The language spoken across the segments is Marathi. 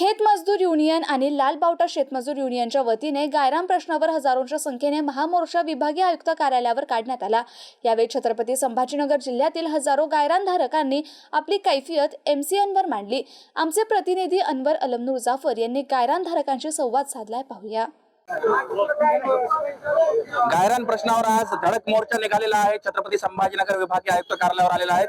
खेत मजदूर युनियन आणि लाल बावटा शेतमजूर युनियनच्या वतीने गायराम प्रश्नावर हजारोंच्या संख्येने महामोर्चा विभागीय आयुक्त कार्यालयावर काढण्यात आला. यावेळी छत्रपती संभाजीनगर जिल्ह्यातील हजारो गायरान धारकांनी आपली कैफियत एमसीएनवर मांडली. आमचे प्रतिनिधी अनवर अलमनूर जाफर यांनी गायरान धारकांशी संवाद साधलाय. पाहूया. गायरान प्रश्नावर आज धडक मोर्चा निघालेला आहे. छत्रपती संभाजीनगर विभागीय आयुक्त कार्यालयावर आलेला आहे.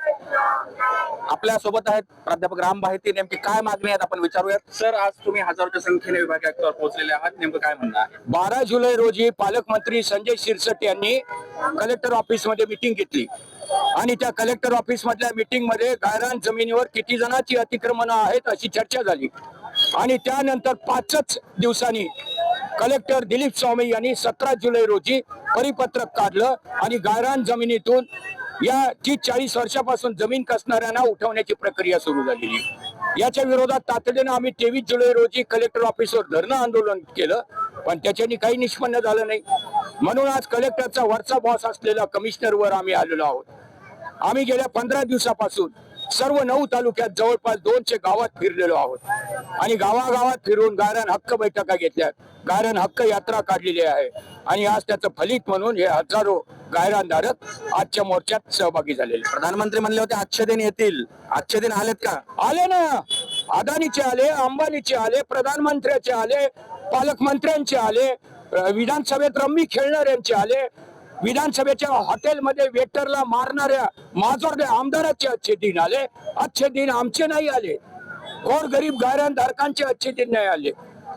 आपल्यासोबत आहेत प्राध्यापक राम भाईती. नेमकी काय मागणी आहेत आपण विचारूयात. सर आज तुम्ही हजारोच्या संख्येने विभागीय आयुक्तावर पोहोचलेले आहात. नेमकं काय म्हणणं आहे? बारा जुलै रोजी पालकमंत्री संजय शिरसट यांनी कलेक्टर ऑफिसमध्ये मिटिंग घेतली. आणि त्या कलेक्टर ऑफिस मधल्या मिटिंगमध्ये गायरान जमिनीवर किती जणांची अतिक्रमण आहेत अशी चर्चा झाली. आणि त्यानंतर पाचच दिवसांनी कलेक्टर दिलीप स्वामी यांनी सतरा जुलै रोजी परिपत्रक काढलं आणि गायरान जमिनीतून या तीस चाळीस वर्षापासून जमीन कसणाऱ्यांना उठवण्याची प्रक्रिया सुरू झालेली याच्या विरोधात तातडीनं आम्ही तेवीस जुलै रोजी कलेक्टर ऑफिसवर धरणं आंदोलन केलं पण त्याच्यानी काही निष्पन्न झालं नाही. म्हणून आज कलेक्टरचा वरचा बॉस असलेला कमिशनरवर आम्ही आलेलो आहोत. आम्ही गेल्या पंधरा दिवसापासून सर्व नऊ तालुक्यात जवळपास दोनशे गावात फिरलेलो आहोत. आणि गावागावात फिरून गायरान हक्क बैठका घेतल्या गायरान हक्क यात्रा काढलेली आहे. आणि आज त्याचं फलित म्हणून हे हजारो गायरानधारक आजच्या मोर्चात सहभागी झालेले प्रधानमंत्री म्हणले होते आजचे दिन येतील. आजचे दिन आलेत का? आले ना. अदानीचे आले अंबानीचे आले प्रधानमंत्र्याचे आले पालकमंत्र्यांचे आले विधानसभेत रम्मी खेळणाऱ्यांचे आले विधानसभेच्या हॉटेलमध्ये वेटरला मारणाऱ्या माजोरड्या आमदाराचे आजचे दिन आले. आजचे दिन आमचे नाही आले. कोण गरीब गायरान धारकांचे आजचे दिन नाही आले.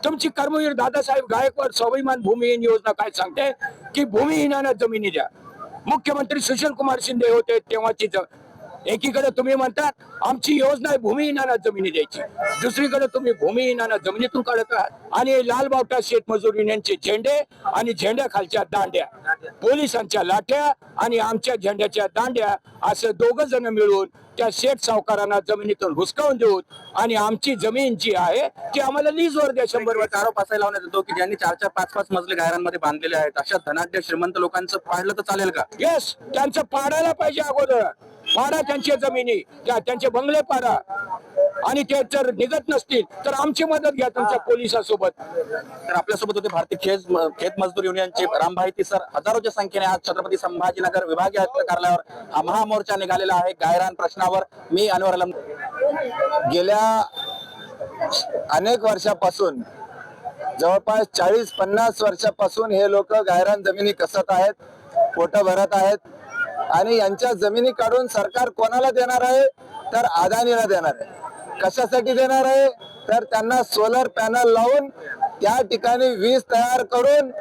तुमची कर्मवीर दादासाहेब गायकवाड स्वाभिमान भूमिहीन योजना काय सांगते? की भूमिहीनांना जमिनी द्या. मुख्यमंत्री सुशील कुमार शिंदे होते तेव्हाची एकीकडे तुम्ही म्हणतात आमची योजना आहे भूमिहीनांना जमिनी द्यायची. दुसरीकडे तुम्ही भूमिहीनांना जमिनीतून काढत आहात आणि लाल बावटा शेतमजूर युनियनचे झेंडे आणि झेंड्या खालच्या दांड्या. पोलिसांच्या लाठ्या आणि आमच्या झेंड्याच्या दांड्या असं दोघ जण मिळून त्या शेठ सावकारांना जमिनीतून हुसकावून देऊन आणि आमची जमीन जी आहे ती आम्हाला लीजवर द्या. शंभर एक आरोप असायला लावण्यात येतो की ज्यांनी चार चार पाच पाच मजले गायरांमध्ये बांधलेले आहेत अशा धनाढ्य श्रीमंत लोकांचं पाडलं तर चालेल का? येस त्यांचं पाडायला पाहिजे अगोदर. पाडा त्यांच्या जमिनी. त्या त्यांचे बंगले पाडा. आणि ते जर निघत नसतील तर आमची मदत घ्या तुमच्या पोलिसासोबत. तर आपल्यासोबत होते भारतीय खेत खेत मजदूर युनियनचे राम भाईती सर हजारोच्या संख्येने आज छत्रपती संभाजीनगर विभागीय आयुक्त कार्यालयावर हा महामोर्चा निघालेला आहे. गायरान प्रश्नावर मी अनवर अलम गेल्या अनेक वर्षापासून जवळपास चाळीस पन्नास वर्षापासून हे लोक गायरान जमिनी कसत आहेत पोट भरत आहेत आणि यांच्या जमिनी काढून सरकार कोणाला देणार आहे? तर अदानीला देणार आहे. कशासाठी देणार आहे? तर त्यांना सोलर पॅनल लावून त्या ठिकाणी वीज तयार करून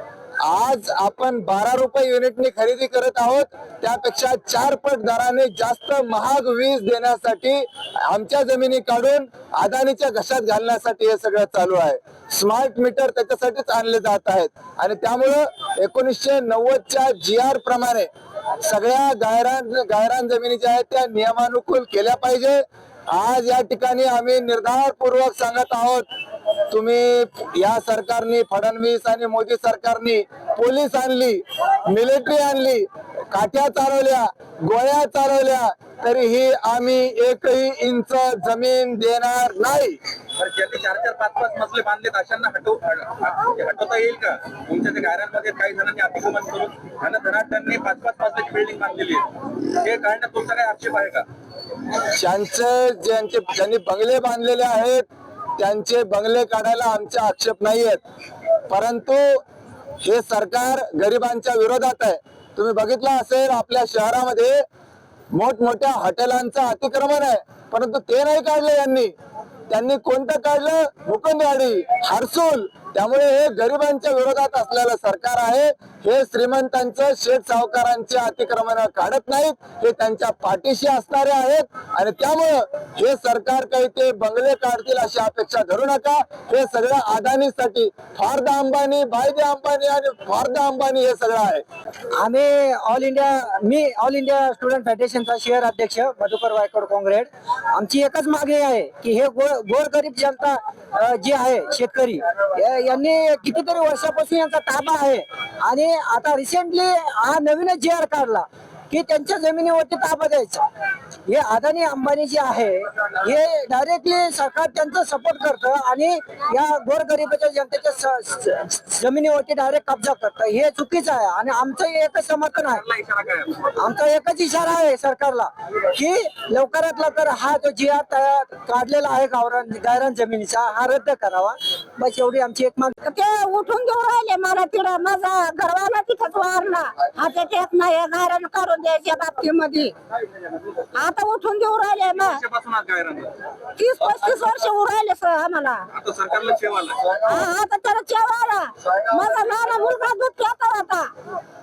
आज आपण बारा रुपये युनिटनी खरेदी करत आहोत. त्यापेक्षा चार पट दराने जास्त महाग वीज देण्यासाठी आमच्या जमिनी काढून अदानीच्या घशात घालण्यासाठी हे सगळं चालू आहे. स्मार्ट मीटर त्याच्यासाठीच आणले जात आहेत. आणि त्यामुळं एकोणीसशे नव्वदच्या जी आर प्रमाणे सगळ्या गायरान गायरान जमिनी ज्या आहेत त्या नियमानुकूल केल्या पाहिजे. आज या ठिकाणी आम्ही निर्धारपूर्वक सांगत आहोत तुम्ही या सरकारने फडणवीस आणि मोदी सरकारने पोलीस आणली मिलिटरी आणली काठ्या चालवल्या गोळ्या चालवल्या तरीही आम्ही एकही इंच जमीन देणार नाही. तर ज्यांनी चार चार पाच पाच मजले बांधलेत अशांना हटव म्हणजे हटवता येईल का? तुमच्या त्या गायरांमध्ये काही जणांनी अतिक्रमण करून त्यांना धनाट्यांनी पाच पाच मजल्याची बिल्डिंग बांधलेली आहे. हे कारण तुमचा काही आक्षेप आहे का? ज्यांचे ज्यांचे ज्यांनी बंगले बांधलेले आहेत त्यांचे बंगले काढायला आमचे आक्षेप नाही आहेत परंतु हे सरकार गरिबांच्या विरोधात आहे. तुम्ही बघितलं असेल आपल्या शहरामध्ये मोठमोठ्या हॉटेलांचं अतिक्रमण आहे. परंतु ते नाही काढलं यांनी. त्यांनी कोणतं काढलं? मुकुंदवाडी हर्सूल. त्यामुळे हे गरिबांच्या विरोधात असलेलं सरकार आहे. हे श्रीमंतांचं शेठ सावकारांचे अतिक्रमण काढत नाहीत. हे त्यांच्या पाठीशी असणारे आहेत. आणि त्यामुळं हे सरकार काही ते बंगले काढतील अशी अपेक्षा धरू नका. हे सगळं अदानीसाठी फारदा अंबानी भाईदे अंबानी आणि फारदा अंबानी हे सगळं आहे. आम्ही ऑल इंडिया मी ऑल इंडिया स्टुडंट फेडरेशनचा शहर अध्यक्ष मधुकर वायकड काँग्रेड. आमची एकच मागणी आहे की हे गोर गोरगरीब जनता जी आहे शेतकरी यांनी कितीतरी वर्षापासून यांचा ताबा आहे. आणि आता रिसेंटली हा नवीनच जी आर काढला की त्यांच्या जमिनीवरती ताबा द्यायचा. हे अदानी अंबानी जे आहे हे डायरेक्टली सरकार त्यांचं सपोर्ट करतं आणि या गोरगरिबाच्या जनतेच्या जमिनीवरती डायरेक्ट कब्जा करतं. हे चुकीचं आहे आणि आमचं एकच समर्थन आहे. आमचा एकच इशारा आहे सरकारला की लवकरात लवकर हा जो जी आर तयार काढलेला आहे गावरान गायरान जमिनीचा हा रद्द करावा. बस एवढी आमची एक माग ते उठून घेऊन राहिले मला तिथं माझा घरवाला तिथंच वारला. हातात येत नाही गायरान काढून द्यायच्या बाबतीमध्ये. आता उठून घेऊन राहिले मग. वर्षापासून आज गायरान तीस पस्तीस वर्ष उरायले सर आम्हाला. आता सरकारला शेव आला. हा, आता त्याला चेवाला माझा लहान मुलगा दूध पिता होता.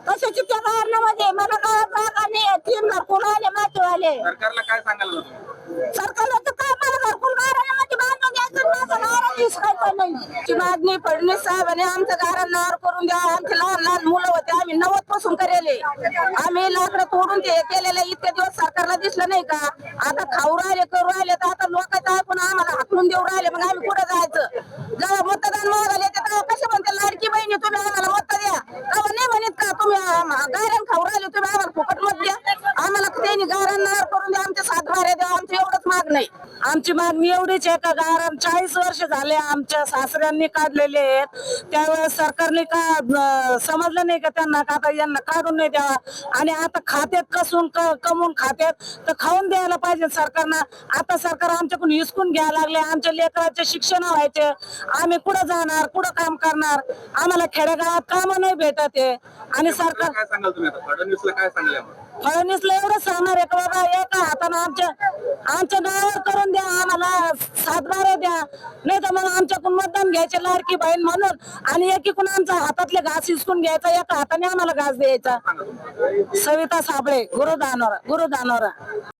कशाची त्या कारणामध्ये? मला काय जागा नाही. तीन घरकुल आले मातीवाले सरकारला काय सांगायला सरकारला तर काय? मला घरकुल द्यायचं माझं गारण नाही मागणी फडणवीस साहेबांनी आमचं गारण नार करून द्या. आमचे लहान लहान मुलं होते. आम्ही नव्वदपासून करेले. आम्ही लाकडं तोडून ते केलेले इतके दिवस सरकारला दिसलं नाही का? आता खाऊ राहिले करू राहिले. तर आता लोकांचं ऐकून आम्हाला हाकलून देऊ राहिले. मग आम्ही कुठं जायचं? जेव्हा मतदान मागायला येते तेव्हा कसे म्हणते लाडकी बहिणी तुम्ही आम्हाला मत द्या. तेव्हा नाही म्हणत का तुम्ही आम- गायरान खाऊ राहिले तुम्ही आम्हाला फुकट मत द्या. आम्हाला त्यांनी गायरान नार करून द्या. आमच्या सातबारे द्या नाही. आमची मागणी एवढीच आहे का गायरान चाळीस वर्ष झाले आमच्या सासऱ्यांनी काढलेले आहेत. त्यावेळेस सरकारने का समजलं नाही का त्यांना का आता यांना काढून नाही द्यावा? आणि आता खात्यात कसून क- कमवून खात्यात तर खाऊन द्यायला पाहिजे सरकारनं. आता सरकार आमच्याकडून हिसकून घ्यायला लागले. आमच्या लेकराचे शिक्षण व्हायचे. आम्ही कुठं जाणार? कुठं काम करणार? आम्हाला खेडेगावात काम नाही भेटत आहे आणि सरकार काय सांगाल तुम्ही काय सांगले फडणवीसला एवढं सांगणार आहे बाबा एका हातानं आमच्या आमच्या नावावर करून द्या आम्हाला सातबारे द्या. नाही तर मग आमच्याकडून मतदान घ्यायचे लाडकी बहीण म्हणून आणि एकीकडून आमच्या हातातले घास हिसकून घ्यायचा एका हाताने आम्हाला घास द्यायचा. सविता साबळे गुरु दानोरा गुरु दानोरा.